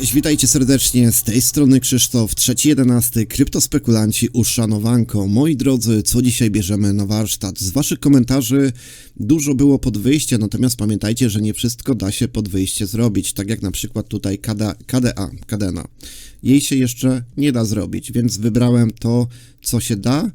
Cześć, witajcie serdecznie, z tej strony Krzysztof, 3.11, kryptospekulanci uszanowanko. Moi drodzy, co dzisiaj bierzemy na warsztat? Z waszych komentarzy dużo było pod wyjście, natomiast pamiętajcie, że nie wszystko da się pod wyjście zrobić, tak jak na przykład tutaj KD, KDA, Kadena. Jej się jeszcze nie da zrobić, więc wybrałem to, co się da,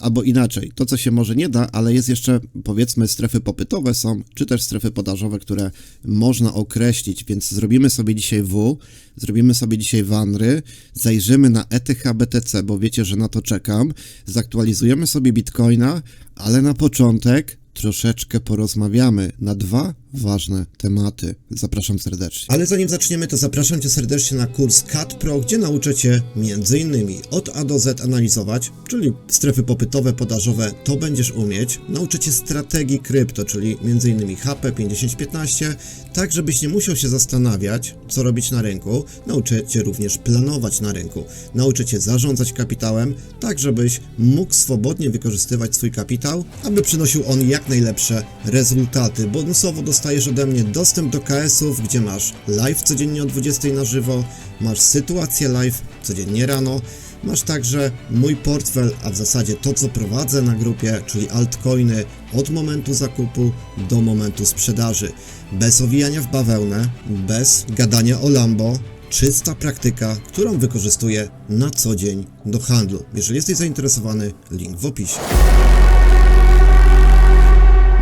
albo inaczej, to co się może nie da, ale jest jeszcze powiedzmy strefy popytowe są, czy też strefy podażowe, które można określić, więc zrobimy sobie dzisiaj W, zrobimy sobie dzisiaj Wanry, zajrzymy na ETH BTC, bo wiecie, że na to czekam, zaktualizujemy sobie Bitcoina, ale na początek troszeczkę porozmawiamy na dwa ważne tematy. Zapraszam serdecznie. Ale zanim zaczniemy, to zapraszam Cię serdecznie na kurs CAT Pro, gdzie nauczę Cię m.in. od A do Z analizować, czyli strefy popytowe, podażowe, to będziesz umieć. Nauczę Cię strategii krypto, czyli m.in. HP 5015, tak żebyś nie musiał się zastanawiać, co robić na rynku. Nauczę Cię również planować na rynku. Nauczę Cię zarządzać kapitałem, tak żebyś mógł swobodnie wykorzystywać swój kapitał, aby przynosił on jak najlepsze rezultaty. Bonusowo dostajesz ode mnie dostęp do KS-ów, gdzie masz live codziennie o 20 na żywo, masz sytuację live codziennie rano, masz także mój portfel, a w zasadzie to co prowadzę na grupie, czyli altcoiny od momentu zakupu do momentu sprzedaży. Bez owijania w bawełnę, bez gadania o Lambo, czysta praktyka, którą wykorzystuję na co dzień do handlu. Jeżeli jesteś zainteresowany, link w opisie.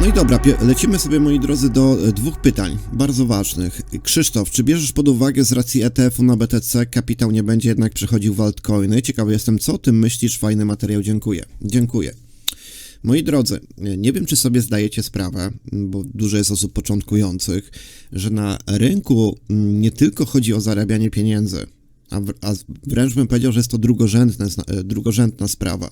No i dobra, lecimy sobie, moi drodzy, do e, dwóch pytań, bardzo ważnych. Krzysztof, czy bierzesz pod uwagę z racji ETF-u na BTC kapitał nie będzie jednak przechodził w altcoiny? Ciekawy jestem, co o tym myślisz? Fajny materiał, dziękuję. Dziękuję. Moi drodzy, nie wiem, czy sobie zdajecie sprawę, bo dużo jest osób początkujących, że na rynku nie tylko chodzi o zarabianie pieniędzy, a, a wręcz bym powiedział, że jest to drugorzędne, e, drugorzędna sprawa.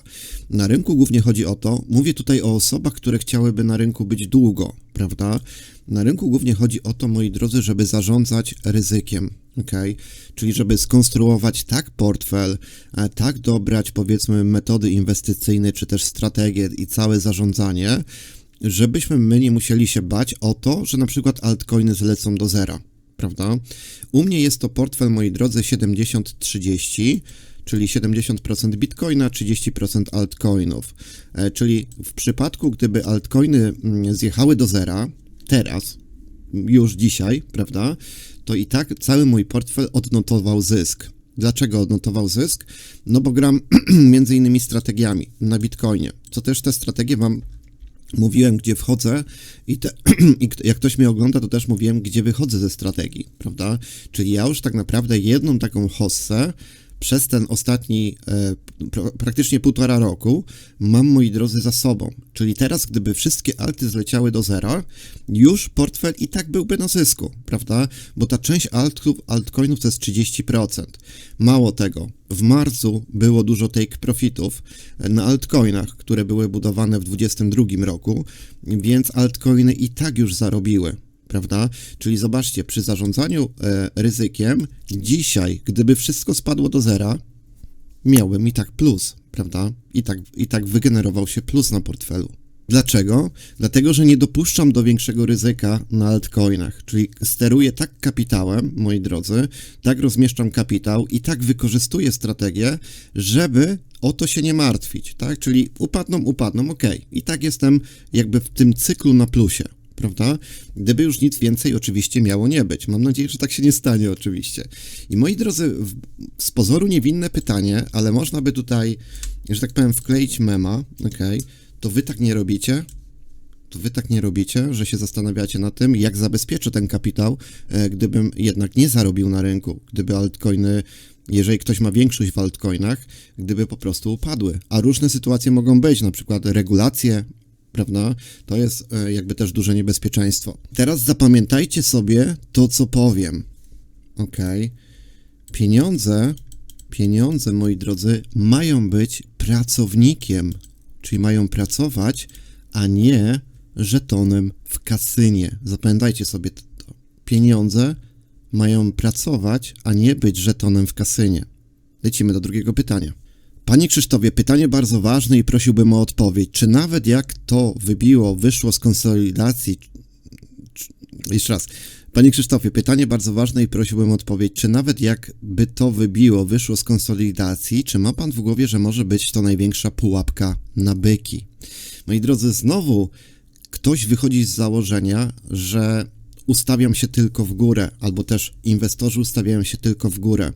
Na rynku głównie chodzi o to, mówię tutaj o osobach, które chciałyby na rynku być długo, prawda? Na rynku głównie chodzi o to, moi drodzy, żeby zarządzać ryzykiem, ok? Czyli żeby skonstruować tak portfel, e, tak dobrać powiedzmy metody inwestycyjne, czy też strategie i całe zarządzanie, żebyśmy my nie musieli się bać o to, że na przykład altcoiny zlecą do zera prawda? U mnie jest to portfel, moi drodzy, 70-30, czyli 70% bitcoina, 30% altcoinów. E, czyli w przypadku, gdyby altcoiny mm, zjechały do zera, teraz, już dzisiaj, prawda, to i tak cały mój portfel odnotował zysk. Dlaczego odnotował zysk? No bo gram między innymi strategiami na Bitcoinie, co też te strategie Wam mówiłem, gdzie wchodzę i, te, i, jak ktoś mnie ogląda, to też mówiłem, gdzie wychodzę ze strategii, prawda? Czyli ja już tak naprawdę jedną taką hossę przez ten ostatni e, praktycznie półtora roku mam, moi drodzy, za sobą. Czyli teraz, gdyby wszystkie alty zleciały do zera, już portfel i tak byłby na zysku, prawda? Bo ta część altków, altcoinów to jest 30%. Mało tego, w marcu było dużo take profitów na altcoinach, które były budowane w 2022 roku, więc altcoiny i tak już zarobiły prawda? Czyli zobaczcie, przy zarządzaniu e, ryzykiem, dzisiaj, gdyby wszystko spadło do zera, miałbym i tak plus, prawda? I tak, I tak wygenerował się plus na portfelu. Dlaczego? Dlatego, że nie dopuszczam do większego ryzyka na altcoinach, czyli steruję tak kapitałem, moi drodzy, tak rozmieszczam kapitał i tak wykorzystuję strategię, żeby o to się nie martwić, tak? Czyli upadną, upadną, ok. I tak jestem jakby w tym cyklu na plusie prawda? Gdyby już nic więcej oczywiście miało nie być. Mam nadzieję, że tak się nie stanie oczywiście. I moi drodzy, z pozoru niewinne pytanie, ale można by tutaj, że tak powiem, wkleić mema, ok? To wy tak nie robicie? To wy tak nie robicie, że się zastanawiacie na tym, jak zabezpieczę ten kapitał, e, gdybym jednak nie zarobił na rynku, gdyby altcoiny jeżeli ktoś ma większość w altcoinach, gdyby po prostu upadły. A różne sytuacje mogą być, na przykład regulacje, prawda? To jest e, jakby też duże niebezpieczeństwo. Teraz zapamiętajcie sobie to, co powiem. Ok. Pieniądze, pieniądze, moi drodzy, mają być pracownikiem, czyli mają pracować, a nie żetonem w kasynie. Zapamiętajcie sobie to. Pieniądze mają pracować, a nie być żetonem w kasynie. Lecimy do drugiego pytania. Panie Krzysztofie, pytanie bardzo ważne i prosiłbym o odpowiedź. Czy nawet jak to wybiło, wyszło z konsolidacji, jeszcze raz, Panie Krzysztofie, pytanie bardzo ważne i prosiłbym o odpowiedź. Czy nawet jakby to wybiło, wyszło z konsolidacji, czy ma pan w głowie, że może być to największa pułapka na byki? Moi drodzy, znowu ktoś wychodzi z założenia, że ustawiam się tylko w górę, albo też inwestorzy ustawiają się tylko w górę.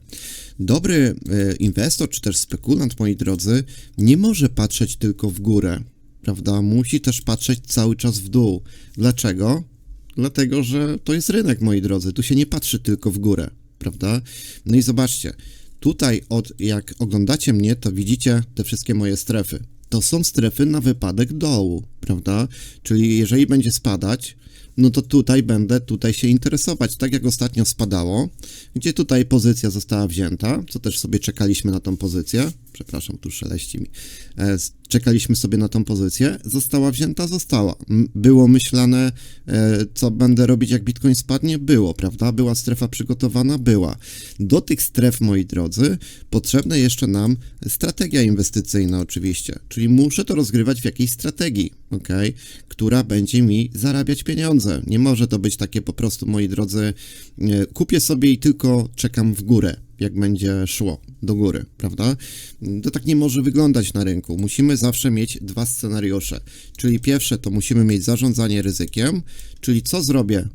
Dobry e, inwestor, czy też spekulant, moi drodzy, nie może patrzeć tylko w górę, prawda? Musi też patrzeć cały czas w dół. Dlaczego? Dlatego, że to jest rynek, moi drodzy. Tu się nie patrzy tylko w górę, prawda? No i zobaczcie, tutaj od jak oglądacie mnie, to widzicie te wszystkie moje strefy. To są strefy na wypadek dołu, prawda? Czyli jeżeli będzie spadać, no to tutaj będę tutaj się interesować, tak jak ostatnio spadało, gdzie tutaj pozycja została wzięta, co też sobie czekaliśmy na tą pozycję, przepraszam, tu szeleści mi, e, czekaliśmy sobie na tą pozycję, została wzięta, została. Było myślane, e, co będę robić, jak Bitcoin spadnie? Było, prawda? Była strefa przygotowana? Była. Do tych stref, moi drodzy, potrzebna jeszcze nam strategia inwestycyjna oczywiście, czyli muszę to rozgrywać w jakiejś strategii, ok? Która będzie mi zarabiać pieniądze. Nie może to być takie po prostu, moi drodzy, e, kupię sobie i tylko czekam w górę jak będzie szło do góry, prawda? To tak nie może wyglądać na rynku. Musimy zawsze mieć dwa scenariusze. Czyli pierwsze to musimy mieć zarządzanie ryzykiem, czyli co zrobię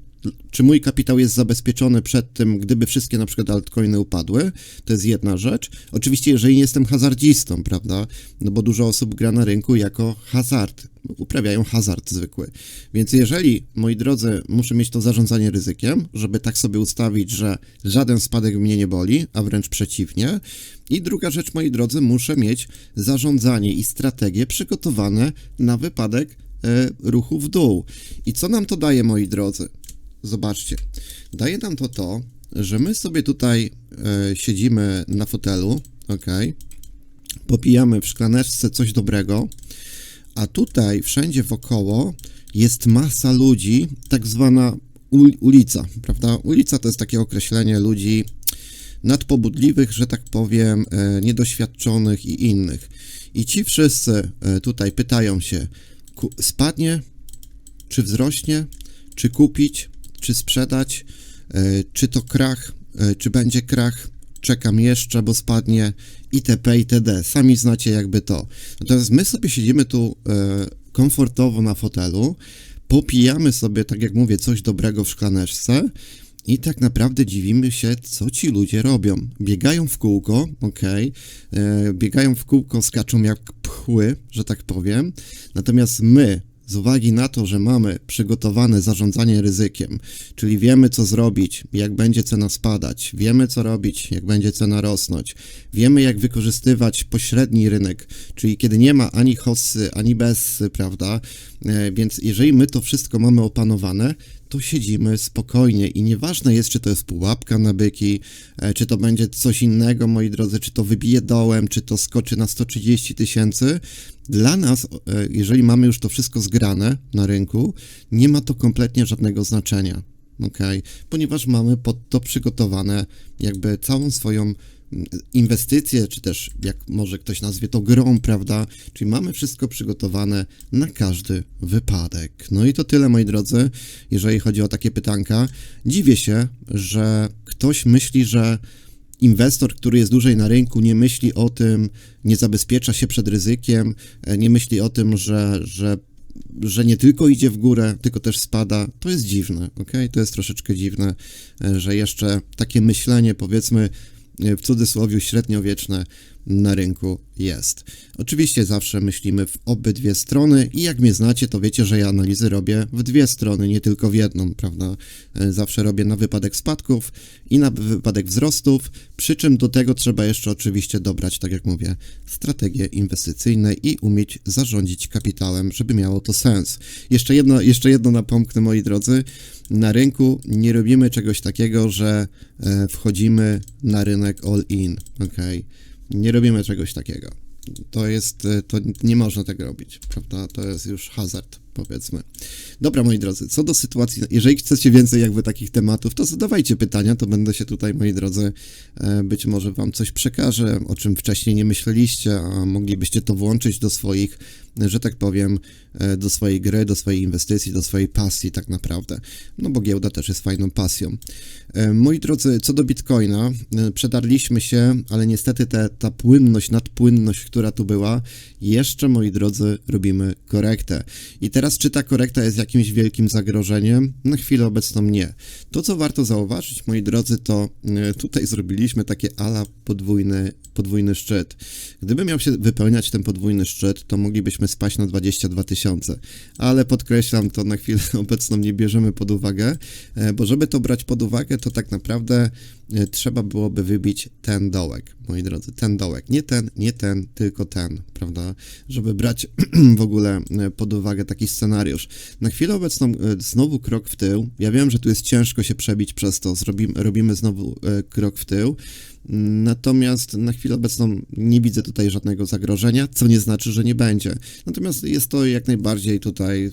czy mój kapitał jest zabezpieczony przed tym, gdyby wszystkie na przykład altcoiny upadły, to jest jedna rzecz. Oczywiście, jeżeli jestem hazardzistą, prawda, no bo dużo osób gra na rynku jako hazard, uprawiają hazard zwykły. Więc jeżeli, moi drodzy, muszę mieć to zarządzanie ryzykiem, żeby tak sobie ustawić, że żaden spadek mnie nie boli, a wręcz przeciwnie. I druga rzecz, moi drodzy, muszę mieć zarządzanie i strategie przygotowane na wypadek e, ruchu w dół. I co nam to daje, moi drodzy? Zobaczcie, daje nam to to, że my sobie tutaj e, siedzimy na fotelu, ok, popijamy w szklaneczce coś dobrego, a tutaj wszędzie wokoło jest masa ludzi, tak zwana ulica, prawda? Ulica to jest takie określenie ludzi nadpobudliwych, że tak powiem, e, niedoświadczonych i innych. I ci wszyscy e, tutaj pytają się, spadnie, czy wzrośnie, czy kupić, czy sprzedać, e, czy to krach, e, czy będzie krach, czekam jeszcze, bo spadnie itp. itd. Sami znacie jakby to. Natomiast my sobie siedzimy tu e, komfortowo na fotelu, popijamy sobie, tak jak mówię, coś dobrego w szklaneczce i tak naprawdę dziwimy się, co ci ludzie robią. Biegają w kółko, ok, biegają w kółko, skaczą jak pchły, że tak powiem, natomiast my, z uwagi na to, że mamy przygotowane zarządzanie ryzykiem, czyli wiemy co zrobić, jak będzie cena spadać, wiemy co robić, jak będzie cena rosnąć, wiemy jak wykorzystywać pośredni rynek, czyli kiedy nie ma ani hossy, ani bez, prawda? E, więc jeżeli my to wszystko mamy opanowane, to siedzimy spokojnie i nieważne jest, czy to jest pułapka na byki, e, czy to będzie coś innego, moi drodzy, czy to wybije dołem, czy to skoczy na 130 tysięcy. Dla nas, e, jeżeli mamy już to wszystko zgrane na rynku, nie ma to kompletnie żadnego znaczenia, ok? Ponieważ mamy pod to przygotowane jakby całą swoją inwestycje, czy też jak może ktoś nazwie to grą, prawda? Czyli mamy wszystko przygotowane na każdy wypadek. No i to tyle, moi drodzy, jeżeli chodzi o takie pytanka. Dziwię się, że ktoś myśli, że inwestor, który jest dłużej na rynku, nie myśli o tym, nie zabezpiecza się przed ryzykiem, nie myśli o tym, że, że że nie tylko idzie w górę, tylko też spada, to jest dziwne, ok? To jest troszeczkę dziwne, że jeszcze takie myślenie, powiedzmy, w cudzysłowie średniowieczne na rynku jest. Oczywiście zawsze myślimy w obydwie strony i jak mnie znacie, to wiecie, że ja analizy robię w dwie strony, nie tylko w jedną, prawda? E, zawsze robię na wypadek spadków i na wypadek wzrostów, przy czym do tego trzeba jeszcze oczywiście dobrać, tak jak mówię, strategie inwestycyjne i umieć zarządzić kapitałem, żeby miało to sens. Jeszcze jedno, jeszcze jedno napomknę, moi drodzy, na rynku nie robimy czegoś takiego, że e, wchodzimy na rynek all in, ok? Nie robimy czegoś takiego. To jest, e, to nie można tego robić, prawda? To jest już hazard. Powiedzmy. Dobra, moi drodzy, co do sytuacji, jeżeli chcecie więcej jakby takich tematów, to zadawajcie pytania, to będę się tutaj, moi drodzy, e, być może wam coś przekażę, o czym wcześniej nie myśleliście, a moglibyście to włączyć do swoich, że tak powiem, e, do swojej gry, do swojej inwestycji, do swojej pasji tak naprawdę. No bo giełda też jest fajną pasją. E, moi drodzy, co do Bitcoina, przedarliśmy się, ale niestety te, ta płynność, nadpłynność, która tu była, jeszcze, moi drodzy, robimy korektę. I teraz, czy ta korekta jest jakimś wielkim zagrożeniem? Na chwilę obecną nie. To, co warto zauważyć, moi drodzy, to e, tutaj zrobiliśmy takie ala podwójny, podwójny szczyt. Gdyby miał się wypełniać ten podwójny szczyt, to moglibyśmy spaść na 22 tysiące. Ale podkreślam, to na chwilę obecną nie bierzemy pod uwagę, e, bo żeby to brać pod uwagę, to tak naprawdę e, trzeba byłoby wybić ten dołek, moi drodzy, ten dołek. Nie ten, nie ten, tylko ten, prawda? Żeby brać w ogóle pod uwagę taki scenariusz. Na chwilę obecną znowu krok w tył. Ja wiem, że tu jest ciężko się przebić przez to, robimy znowu krok w tył. Natomiast na chwilę obecną nie widzę tutaj żadnego zagrożenia, co nie znaczy, że nie będzie. Natomiast jest to jak najbardziej tutaj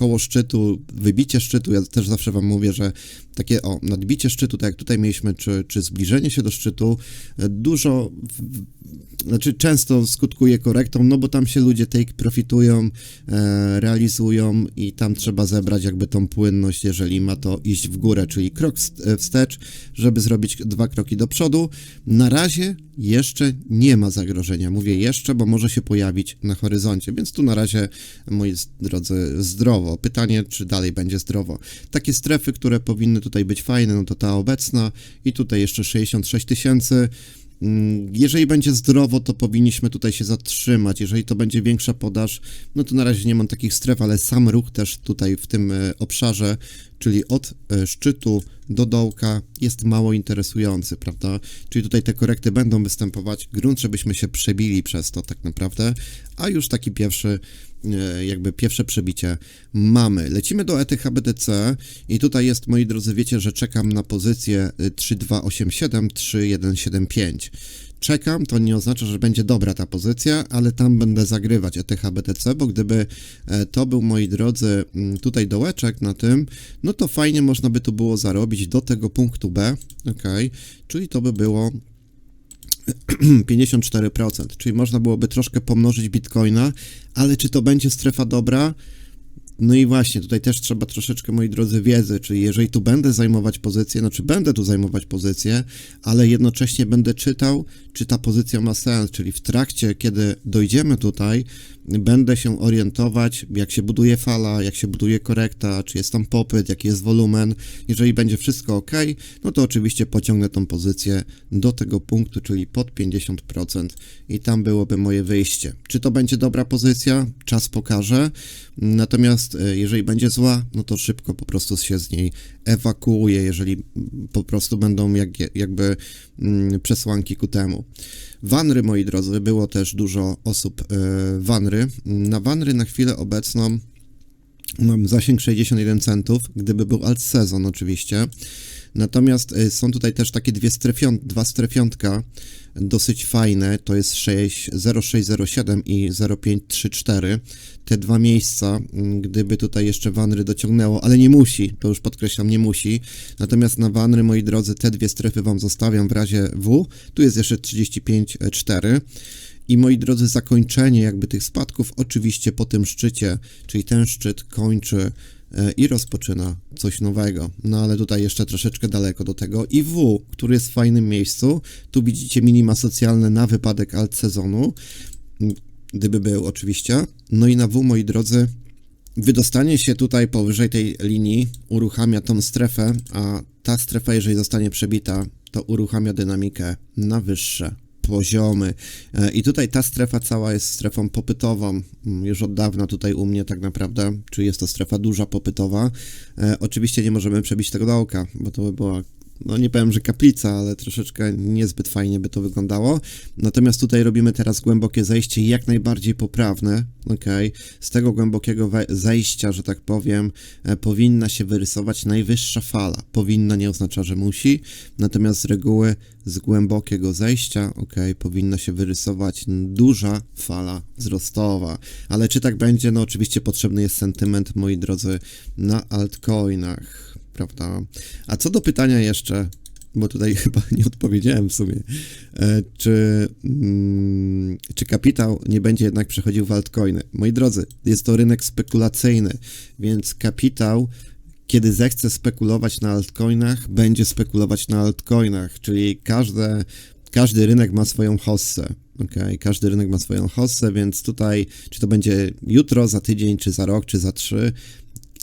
koło szczytu, wybicie szczytu, ja też zawsze Wam mówię, że takie o, nadbicie szczytu, tak jak tutaj mieliśmy, czy, czy zbliżenie się do szczytu, dużo, znaczy często skutkuje korektą, no bo tam się ludzie take profitują, e, realizują i tam trzeba zebrać jakby tą płynność, jeżeli ma to iść w górę, czyli krok wstecz, żeby zrobić dwa kroki do przodu. Na razie jeszcze nie ma zagrożenia. Mówię jeszcze, bo może się pojawić na horyzoncie, więc tu na razie, moi drodzy, zdrowo. Pytanie, czy dalej będzie zdrowo. Takie strefy, które powinny tutaj być fajne, no to ta obecna i tutaj jeszcze 66 tysięcy. Mm, jeżeli będzie zdrowo, to powinniśmy tutaj się zatrzymać. Jeżeli to będzie większa podaż, no to na razie nie mam takich stref, ale sam ruch też tutaj w tym e, obszarze, czyli od e, szczytu do dołka jest mało interesujący, prawda? Czyli tutaj te korekty będą występować, grunt, żebyśmy się przebili przez to tak naprawdę, a już taki pierwszy jakby pierwsze przebicie mamy. Lecimy do ETH-BTC i tutaj jest, moi drodzy, wiecie, że czekam na pozycję 3287, 3175. Czekam, to nie oznacza, że będzie dobra ta pozycja, ale tam będę zagrywać ETH-BTC, bo gdyby e, to był, moi drodzy, tutaj dołeczek na tym, no to fajnie można by tu było zarobić do tego punktu B, ok, czyli to by było 54%, czyli można byłoby troszkę pomnożyć bitcoina, ale czy to będzie strefa dobra? No i właśnie, tutaj też trzeba troszeczkę, moi drodzy, wiedzy, czyli jeżeli tu będę zajmować pozycję, znaczy będę tu zajmować pozycję, ale jednocześnie będę czytał, czy ta pozycja ma sens, czyli w trakcie, kiedy dojdziemy tutaj, będę się orientować, jak się buduje fala, jak się buduje korekta, czy jest tam popyt, jaki jest wolumen. Jeżeli będzie wszystko ok, no to oczywiście pociągnę tą pozycję do tego punktu, czyli pod 50% i tam byłoby moje wyjście. Czy to będzie dobra pozycja? Czas pokaże. Natomiast e, jeżeli będzie zła, no to szybko po prostu się z niej ewakuuje, jeżeli po prostu będą jak, jakby mm, przesłanki ku temu. Wanry, moi drodzy, było też dużo osób e, Wanry. Na Wanry na chwilę obecną mam zasięg 61 centów, gdyby był alt sezon oczywiście. Natomiast e, są tutaj też takie dwie strefion, dwa strefiątka dosyć fajne, to jest 6, 0607 i 0534. Te dwa miejsca, mm, gdyby tutaj jeszcze Wanry dociągnęło, ale nie musi, to już podkreślam, nie musi. Natomiast na Wanry, moi drodzy, te dwie strefy Wam zostawiam w razie W. Tu jest jeszcze 35,4. I moi drodzy, zakończenie jakby tych spadków oczywiście po tym szczycie, czyli ten szczyt kończy i rozpoczyna coś nowego. No ale tutaj jeszcze troszeczkę daleko do tego. I W, który jest w fajnym miejscu. Tu widzicie minima socjalne na wypadek alt sezonu, gdyby był oczywiście. No i na W, moi drodzy, wydostanie się tutaj powyżej tej linii uruchamia tą strefę, a ta strefa, jeżeli zostanie przebita, to uruchamia dynamikę na wyższe poziomy. E, I tutaj ta strefa cała jest strefą popytową, mm, już od dawna tutaj u mnie tak naprawdę, czy jest to strefa duża popytowa. E, oczywiście nie możemy przebić tego dołka, bo to by była no nie powiem, że kaplica, ale troszeczkę niezbyt fajnie by to wyglądało. Natomiast tutaj robimy teraz głębokie zejście, jak najbardziej poprawne, ok. Z tego głębokiego zejścia, że tak powiem, e, powinna się wyrysować najwyższa fala. Powinna nie oznacza, że musi, natomiast z reguły z głębokiego zejścia, ok, powinna się wyrysować duża fala wzrostowa. Ale czy tak będzie? No oczywiście potrzebny jest sentyment, moi drodzy, na altcoinach, prawda? A co do pytania jeszcze, bo tutaj chyba nie odpowiedziałem w sumie, e, czy, mm, czy kapitał nie będzie jednak przechodził w altcoiny? Moi drodzy, jest to rynek spekulacyjny, więc kapitał kiedy zechce spekulować na altcoinach, będzie spekulować na altcoinach, czyli każde, każdy rynek ma swoją hossę. Okay? Każdy rynek ma swoją hossę, więc tutaj, czy to będzie jutro, za tydzień, czy za rok, czy za trzy,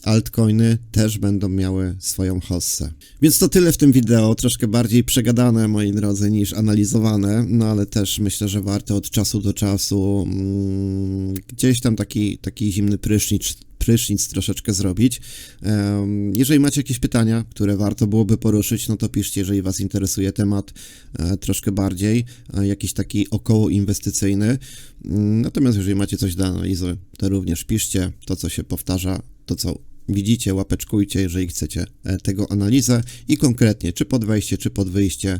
altcoiny też będą miały swoją hossę. Więc to tyle w tym wideo, troszkę bardziej przegadane, moi drodzy, niż analizowane, no ale też myślę, że warto od czasu do czasu mm, gdzieś tam taki, taki zimny prysznic, prysznic troszeczkę zrobić. Jeżeli macie jakieś pytania, które warto byłoby poruszyć, no to piszcie, jeżeli Was interesuje temat e, troszkę bardziej, e, jakiś taki około inwestycyjny. Mm, Natomiast jeżeli macie coś do analizy, to również piszcie to, co się powtarza, to, co widzicie, łapeczkujcie, jeżeli chcecie e, tego analizę i konkretnie, czy pod wejście, czy pod wyjście,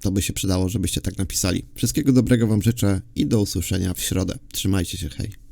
to by się przydało, żebyście tak napisali. Wszystkiego dobrego Wam życzę i do usłyszenia w środę. Trzymajcie się, hej.